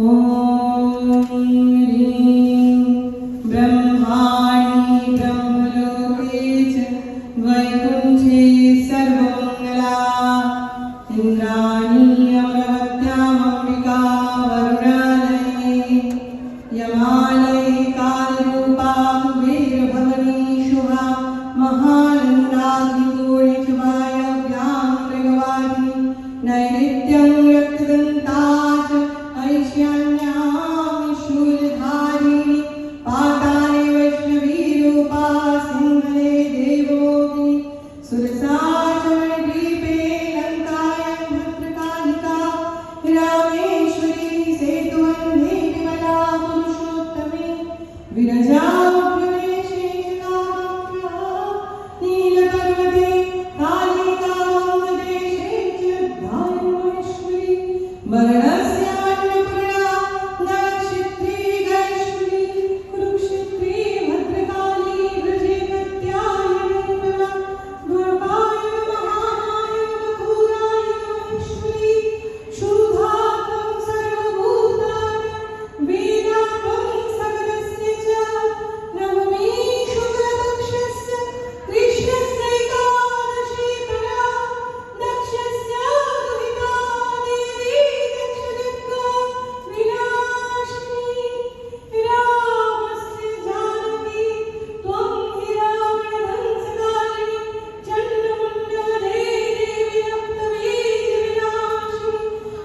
Oh.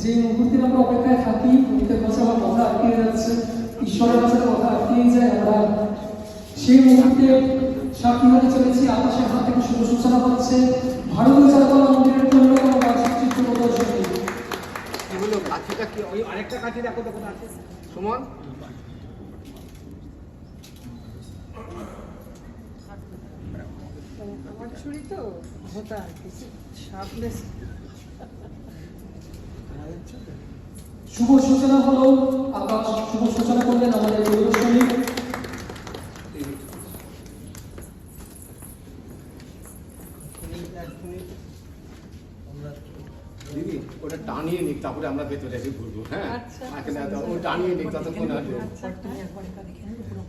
যে মুহূর্তের আমরা অপেক্ষায় থাকি মুহূর্তের কাছে আমার কথা আটকে যাচ্ছে ঈশ্বরের কাছে কথা আটকেই যায় আমরা। সেই মুহূর্তে সাক্ষী হতে চলেছি আকাশের হাত থেকে শুভ সূচনা হচ্ছে ভারতীয় জনতা মন্দিরের অন্যতম বার্ষিক চিত্র প্রদর্শনী এগুলো কাঠিটা কি? ওই আরেকটা কাঠি দেখো তো কোথায় আছে সুমন? আমার ছুরি তো হতা আর কি শুভ সূচনা হলো আকাশ শুভ সূচনা করলেন আমাদের প্রদর্শনী ওটা টানিয়ে নিক তারপরে আমরা ভেতরে এসে ঘুরবো হ্যাঁ? আচ্ছা। ও টানিয়ে নিক ততক্ষণ আছে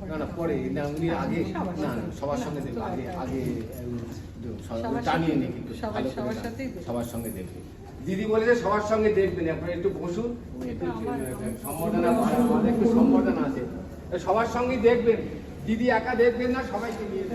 না না পরে না উনি আগে না না সবার সঙ্গে দেখবে আগে আগে টানিয়ে নিক। সবার সঙ্গে দেখবে দিদি বলেছে সবার সঙ্গে দেখবেন আপনারা একটু বসুন। একটু সম্বর্ধনা একটু সম্বর্ধনা আছে। সবার সঙ্গে দেখবেন। দিদি একা দেখবেন না সবাইকে নিয়ে